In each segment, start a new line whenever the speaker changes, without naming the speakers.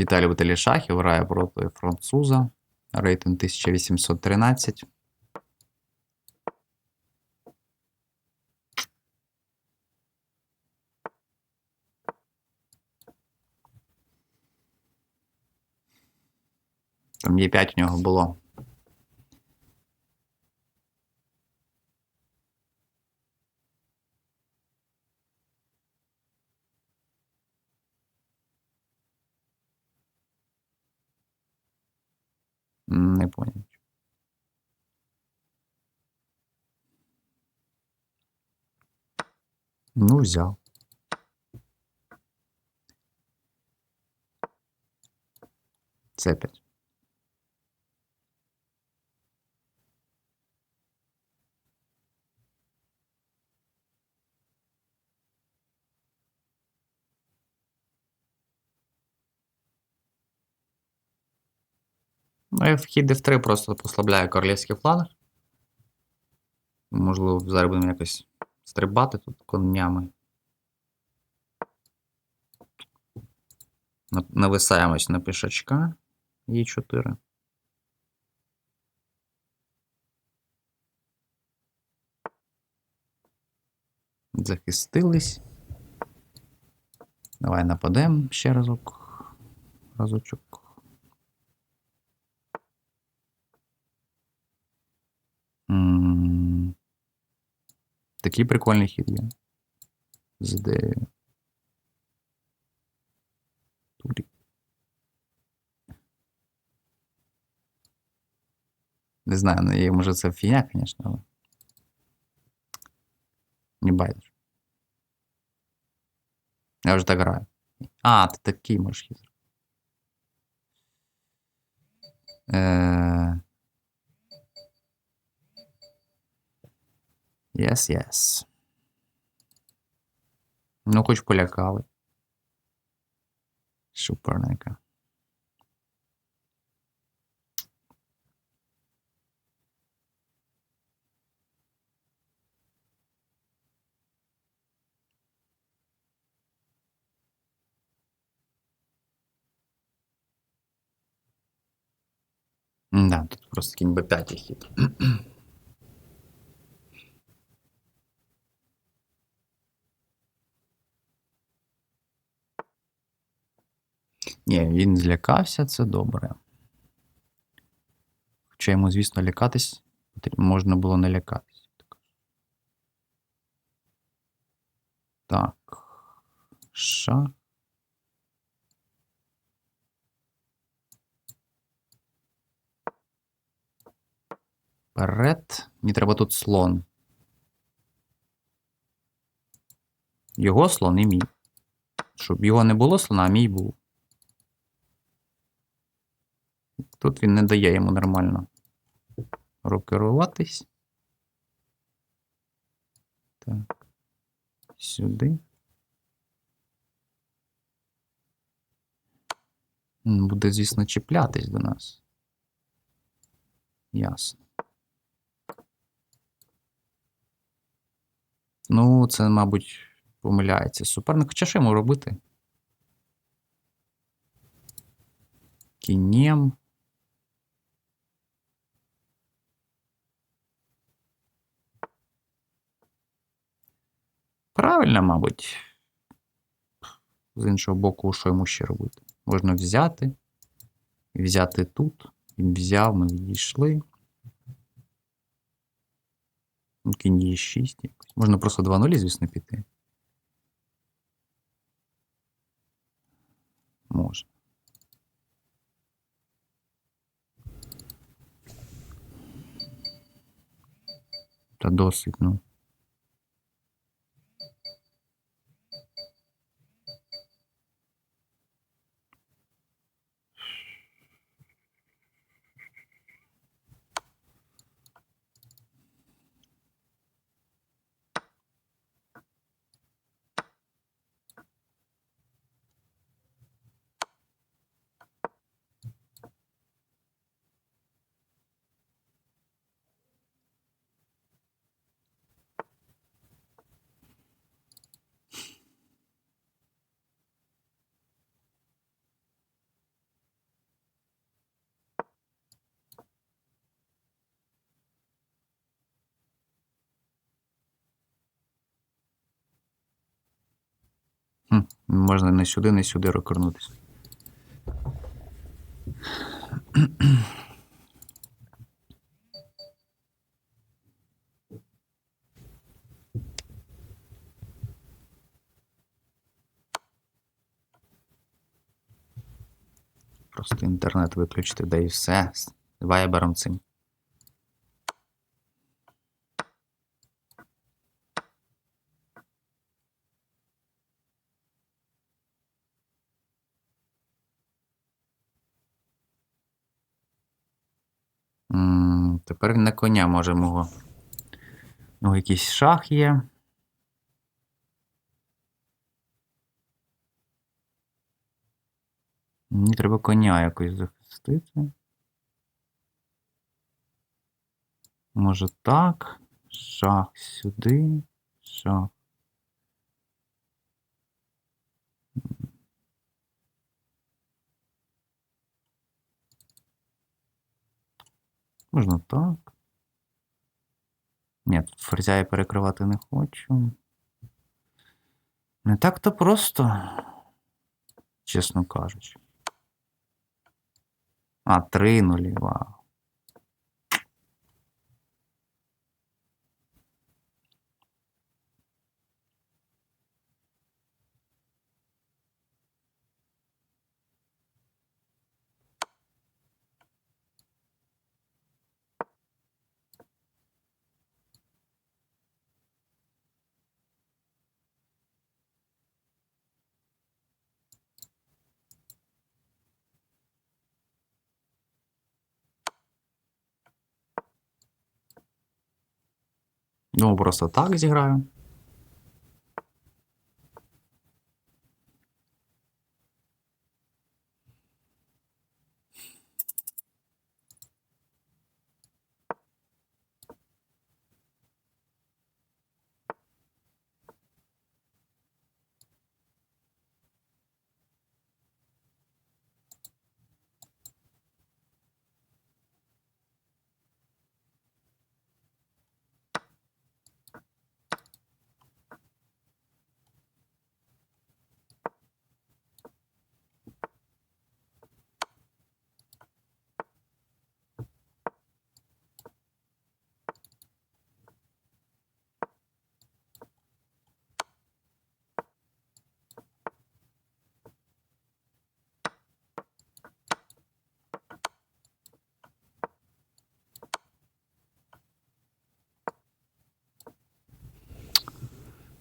Віталій Баталішахів грає проти француза. Рейтинг 1813. Там є 5 у нього було. Не понял. Ну, взяв. Це 5. Я в хід F3 просто послабляю королівський фланг. Можливо, зараз будемо якось стрибати тут конями. На- Нависаємось на пішачка. Є 4. Захистились. Давай нападемо ще разок. Разочок. Такий прикольний хід є. З ідеєю. Турі. Не знаю, ну, і, може це фігня, звісно, але. Не байдеш. Я вже так граю. А, ти такий можеш хід. Е... Yes, yes. Ну, хоч полякали. Суперненько. Да, тут просто кінь Б5 хід. Ні, він злякався, це добре. Хоча йому, звісно, лякатись, можна було не лякатись. Так. Шах. Вперед. Мені треба тут слон. Його слон і мій. Щоб його не було слона, а мій був. Тут він не дає йому нормально рокеруватись. Так. Сюди. М, Буде, звісно, чіплятись до нас. Ясно. Ну, це, мабуть, помиляється суперник. Хоча що йому робити? Кінем. Правильно, мабуть. З іншого боку, що йому ще робити? Можна взяти. Взяти тут. Він взяв, ми відійшли. Ну, Кінь є 6. Можна просто 2-0, звісно, піти. Можна. Та досить, ну. Можна не сюди, не сюди рокернутися. Просто інтернет виключити, да і все. З вайбером цим. Тепер на коня може мого. Ну, якийсь шах є. Мені треба коня якось захистити. Може так. Шах сюди. Шах. Можна так. Ні, тут ферзя я перекривати не хочу. Не так-то просто, чесно кажучи. А, три нулі, вау. Ну, просто так зіграю.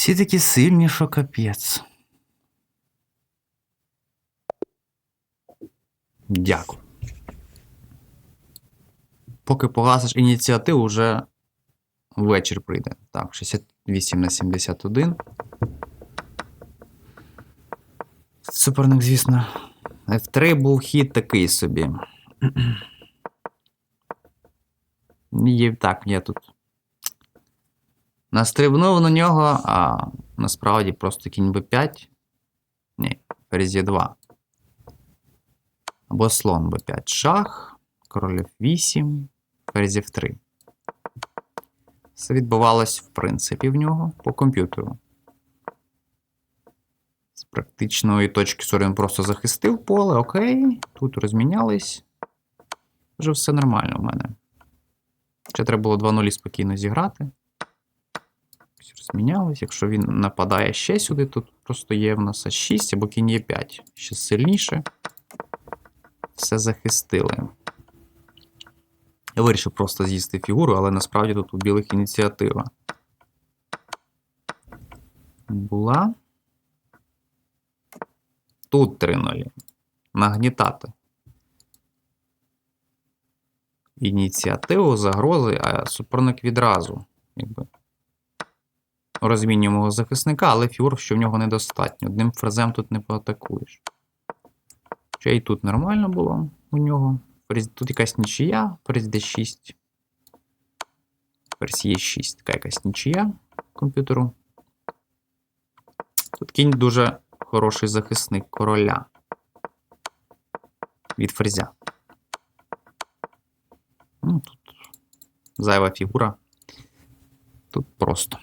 Всі такі сильні, що капець. Дякую. Поки погасиш ініціативу, вже вечір прийде. Так, 68 на 71. Суперник, звісно. F3 був хід такий собі. Є, так, я тут. Настрибнув на нього, а насправді просто кінь b5. Ні, ферзь є 2. Або слон b5 шах, король f8, ферзь f3. Все відбувалось, в принципі, в нього по комп'ютеру. З практичної точки зору він просто захистив поле, окей, тут розмінялись. Вже все нормально в мене. Ще треба було 2-0 спокійно зіграти. Ось Розмінялись. Якщо він нападає ще сюди, тут просто є в нас А6 або кінь є 5. Ще сильніше. Все захистили. Я вирішив просто з'їсти фігуру, але насправді тут у білих ініціатива. Була. Тут 3-0. Нагнітати. Ініціативу, загрози, а суперник відразу. Якби. Розмінюємо мого захисника, але фігур, що в нього недостатньо. Одним фрезем тут не поатакуєш. Ще і тут нормально було у нього. Тут якась нічия, ферзь d6. Ферзь Е6, така якась нічия комп'ютеру. Тут кінь дуже хороший захисник короля. Від ферзя. Ну, тут зайва фігура. Тут просто.